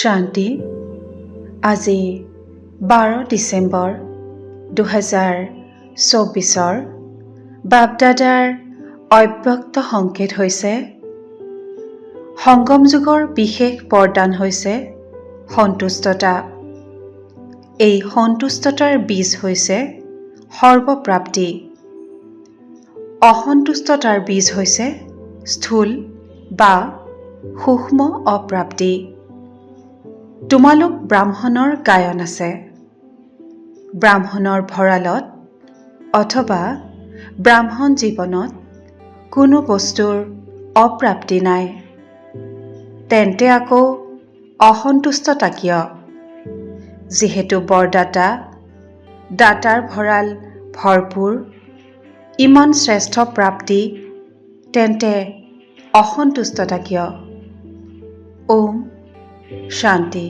শান্তি। আজি বাৰ ডিচেম্বৰ দুহেজাৰ চৌবিছৰ বাপদাদাৰ অব্যক্ত সংকেত হৈছে সংগম যুগৰ বিশেষ বৰদান হৈছে সন্তুষ্টতা। এই সন্তুষ্টতাৰ বীজ হৈছে সৰ্বপ্ৰাপ্তি। অসন্তুষ্টতাৰ বীজ হৈছে স্থূল বা সূক্ষ্ম অপ্ৰাপ্তি। তোমালোক ব্ৰাহ্মণৰ গায়ন আছে। ব্ৰাহ্মণৰ ভঁৰালত অথবা ব্ৰাহ্মণ জীৱনত কোনো বস্তুৰ অপ্ৰাপ্তি নাই। তেন্তে আকৌ অসন্তুষ্টতা কিয়? যিহেতু বৰদাতা দাতাৰ ভঁৰাল ভৰপূৰ ইমান শ্ৰেষ্ঠ প্ৰাপ্তি তেন্তে অসন্তুষ্টতা কিয়? ওম শান্তি